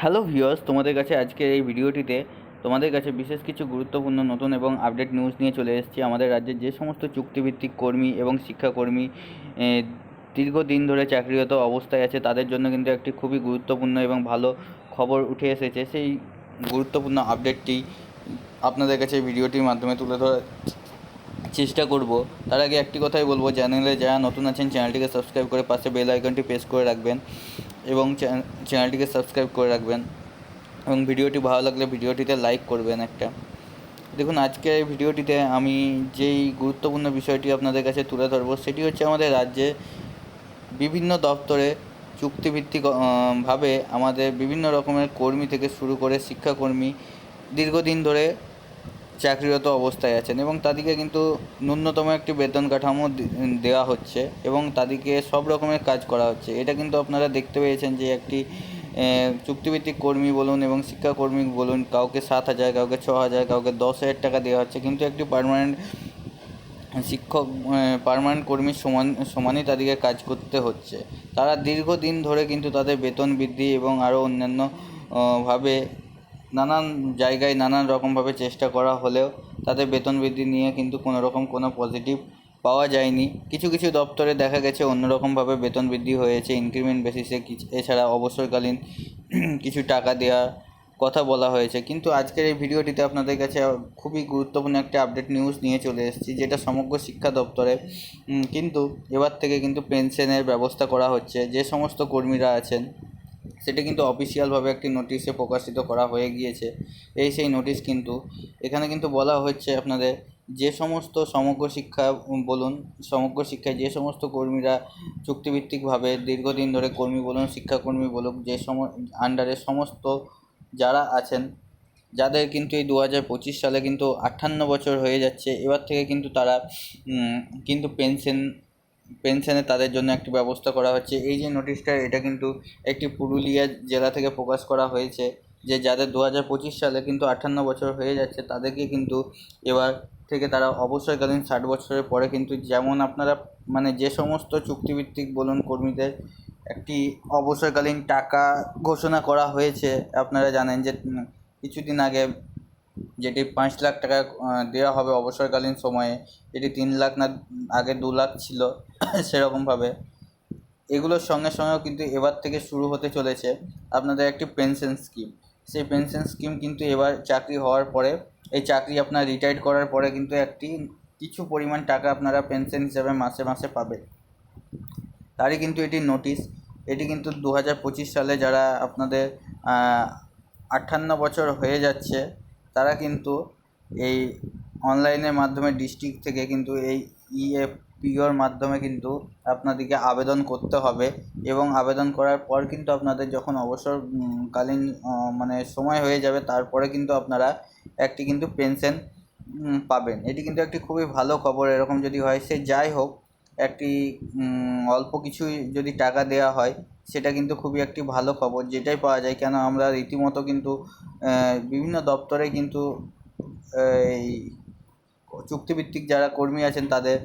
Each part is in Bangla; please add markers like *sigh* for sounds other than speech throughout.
হ্যালো ভিউয়ার্স, তোমাদের কাছে আজকের এই ভিডিওটিতে তোমাদের কাছে বিশেষ কিছু গুরুত্বপূর্ণ নতুন এবং আপডেট নিউজ নিয়ে চলে এসেছি। আমাদের রাজ্যের যে সমস্ত চুক্তিভিত্তিক কর্মী এবং শিক্ষাকর্মী দীর্ঘদিন ধরে চাকরিরত অবস্থায় আছে, তাদের জন্য কিন্তু একটি খুবই গুরুত্বপূর্ণ এবং ভালো খবর উঠে এসেছে। সেই গুরুত্বপূর্ণ আপডেটটি আপনাদের কাছে ভিডিওটির মাধ্যমে তুলে ধরার চেষ্টা করব। তার আগে একটি কথাই বলব, চ্যানেলে যারা নতুন আছেন, চ্যানেলটিকে সাবস্ক্রাইব করে পাশে বেল আইকনটি প্রেস করে রাখবেন। এবং চ্যানেলটিকে সাবস্ক্রাইব করে রাখবেন। এবং ভিডিওটি ভালো লাগলে ভিডিওটিতে লাইক করবেন একটা। দেখুন, আজকে ভিডিওটিতে আমি যেই গুরুত্বপূর্ণ বিষয়টি আপনাদের কাছে তুলে ধরবো, সেটি হচ্ছে আমাদের রাজ্যে বিভিন্ন দপ্তরে চুক্তিভিত্তিক ভাবে আমাদের বিভিন্ন রকমের কর্মী থেকে শুরু করে শিক্ষাকর্মী দীর্ঘদিন ধরে চাকরিরত অবস্থায় আছেন এবং তাদেরকে কিন্তু ন্যূনতম একটি বেতন কাঠামো দেওয়া হচ্ছে এবং তাদেরকে সব রকমের কাজ করা হচ্ছে। এটা কিন্তু আপনারা দেখতে পেয়েছেন যে একটি চুক্তিভিত্তিক কর্মী বলুন এবং শিক্ষাকর্মী বলুন, কাউকে সাত হাজার, কাউকে ছ হাজার, কাউকে দশ হাজার টাকা দেওয়া হচ্ছে। কিন্তু একটি পার্মানেন্ট শিক্ষক পারমানেন্ট কর্মীর সমান, সমানই তাদেরকে কাজ করতে হচ্ছে। তারা দীর্ঘদিন ধরে কিন্তু তাদের বেতন বৃদ্ধি এবং আরও অন্যান্য ভাবে নানান জায়গায় নানান রকমভাবে চেষ্টা করা হলেও তাদের বেতন বৃদ্ধি নিয়ে কিন্তু কোনো রকম কোনো পজিটিভ পাওয়া যায়নি। কিছু কিছু দপ্তরে দেখা গেছে অন্যরকমভাবে বেতন বৃদ্ধি হয়েছে ইনক্রিমেন্ট বেসিসে এছাড়া অবসরকালীন *clears throat* কিছু টাকা দেওয়া কথা বলা হয়েছে। কিন্তু আজকের এই ভিডিওটিতে আপনাদের কাছে খুবই গুরুত্বপূর্ণ একটা আপডেট নিউজ নিয়ে চলে এসেছি, যেটা সমগ্র শিক্ষা দপ্তরে। কিন্তু এবার থেকে কিন্তু পেনশনের ব্যবস্থা করা হচ্ছে। যে সমস্ত কর্মীরা আছেন সেটা কিন্তু অফিসিয়ালভাবে একটি নোটিশে প্রকাশিত করা হয়ে গিয়েছে। এই সেই নোটিশ কিন্তু, এখানে কিন্তু বলা হচ্ছে আপনাদের যে সমস্ত সমগ্র শিক্ষা বলুন, সমগ্র শিক্ষায় যে সমস্ত কর্মীরা চুক্তিভিত্তিকভাবে দীর্ঘদিন ধরে কর্মী বলুন, শিক্ষাকর্মী বলুন যে সম আন্ডারে সমস্ত যারা আছেন, যাদের কিন্তু এই দু হাজার পঁচিশ সালে কিন্তু আটান্ন বছর হয়ে যাচ্ছে। এবার থেকে কিন্তু তারা কিন্তু পেনশন পেনশনে তাদের জন্য একটি ব্যবস্থা করা হচ্ছে। এই যে নোটিশটা এটা কিন্তু একটি পুরুলিয়া জেলা থেকে প্রকাশ করা হয়েছে যে যাদের দু হাজার পঁচিশ সালে কিন্তু আটান্ন বছর হয়ে যাচ্ছে, তাদেরকে কিন্তু এবার থেকে তারা অবসরকালীন ষাট বছরের পরে কিন্তু যেমন আপনারা মানে যে সমস্ত চুক্তিভিত্তিক বলুন কর্মীদের একটি অবসরকালীন টাকা ঘোষণা করা হয়েছে, আপনারা জানেন যে কিছুদিন আগে যেটি পাঁচ লাখ টাকা দেওয়া হবে অবসরকালীন সময়ে। এটি তিন লাখ না, আগে দু লাখ ছিল *coughs* সেরকমভাবে। এগুলোর সঙ্গে সঙ্গেও কিন্তু এবার থেকে শুরু হতে চলেছে আপনাদের একটি পেনশন স্কিম। সেই পেনশন স্কিম কিন্তু এবার চাকরি হওয়ার পরে, এই চাকরি আপনার রিটায়ার্ড করার পরে কিন্তু একটি কিছু পরিমাণ টাকা আপনারা পেনশন হিসাবে মাসে মাসে পাবেন। তারই কিন্তু এটি নোটিশ এটি কিন্তু দু হাজার পঁচিশ সালে যারা আপনাদের আটান্ন বছর হয়ে যাচ্ছে তারা কিন্তু এই অনলাইনের মাধ্যমে ডিস্ট্রিক্ট থেকে কিন্তু এই ইএফপিওর মাধ্যমে কিন্তু আপনাদেরকে আবেদন করতে হবে এবং আবেদন করার পর কিন্তু আপনাদের যখন অবসর উম, কালীন মানে সময় হয়ে যাবে তারপরে কিন্তু আপনারা একটি কিন্তু পেনশন পাবেন। এটি কিন্তু একটি খুবই ভালো খবর। এরকম যদি হয় সে যাই হোক একটি অল্প কিছুই যদি টাকা দেওয়া হয়, সেটা কিন্তু খুবই একটি ভালো খবর, যেটাই পাওয়া যায়। কেন আমরা রীতিমতো কিন্তু বিভিন্ন দপ্তরে কিন্তু এই চুক্তিভিত্তিক যারা কর্মী আছেন, তাদের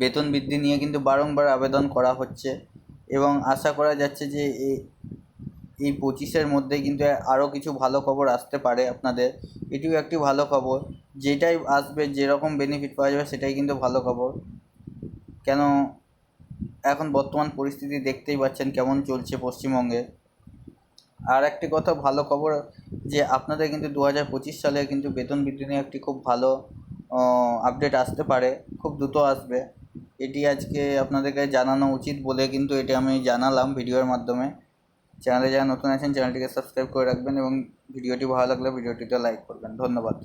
বেতন বৃদ্ধি নিয়ে কিন্তু বারংবার আবেদন করা হচ্ছে। এবং আশা করা যাচ্ছে যে এই পঁচিশের মধ্যে কিন্তু আরও কিছু ভালো খবর আসতে পারে আপনাদের। এটিও একটি ভালো খবর। যেটাই আসবে, যেরকম বেনিফিট পাওয়া যাবে, সেটাই কিন্তু ভালো খবর। কেন এখন বর্তমান পরিস্থিতি দেখতেই পাচ্ছেন কেমন চলছে পশ্চিমবঙ্গে। আর একটি কথা, ভালো খবর যে আপনাদের কিন্তু দু হাজার পঁচিশ সালে কিন্তু বেতন বৃদ্ধি নিয়ে একটি খুব ভালো আপডেট আসতে পারে, খুব দ্রুত আসবে। এটি আজকে আপনাদেরকে জানানো উচিত বলে কিন্তু এটি আমি জানালাম ভিডিওর মাধ্যমে। চ্যানেলে যারা নতুন আছেন, চ্যানেলটিকে সাবস্ক্রাইব করে রাখবেন এবং ভিডিওটি ভালো লাগলে ভিডিওটিতে লাইক করবেন। ধন্যবাদ।